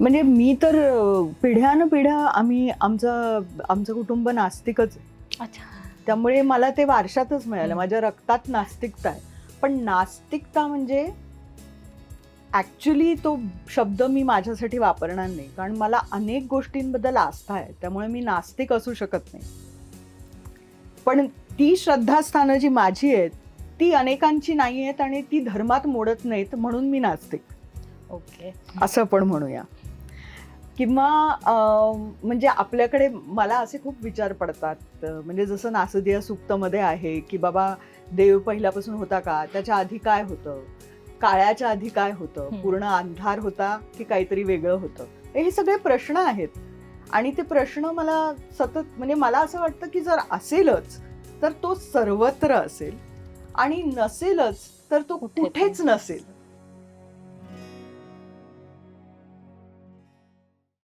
म्हणजे मी तर पिढ्यानं पिढ्या आम्ही आमचं आमचं कुटुंब नास्तिकच. अच्छा. त्यामुळे मला ते वारशातच मिळालं. माझ्या रक्तात नास्तिकता आहे. पण नास्तिकता म्हणजे ऍक्च्युली तो शब्द मी माझ्यासाठी वापरणार नाही. कारण मला अनेक गोष्टींबद्दल आस्था आहे. त्यामुळे मी नास्तिक असू शकत नाही. पण ती श्रद्धास्थानं जी माझी आहेत ती अनेकांची नाही आहेत आणि ती धर्मात मोडत नाहीत म्हणून मी नास्तिक. ओके. असं पण म्हणूया. किंवा म्हणजे आपल्याकडे मला असे खूप विचार पडतात. म्हणजे जसं नासदिया सुक्तमध्ये आहे की बाबा देव पहिल्यापासून होता का? त्याच्या आधी काय होतं? काळ्याच्या आधी काय होतं. पूर्ण अंधार होता की काहीतरी वेगळं होतं? हे सगळे प्रश्न आहेत. आणि ते प्रश्न मला सतत म्हणजे मला असं वाटतं की जर असेलच तर तो सर्वत्र असेल. आणि नसेलच तर तो कुठेच नसेल.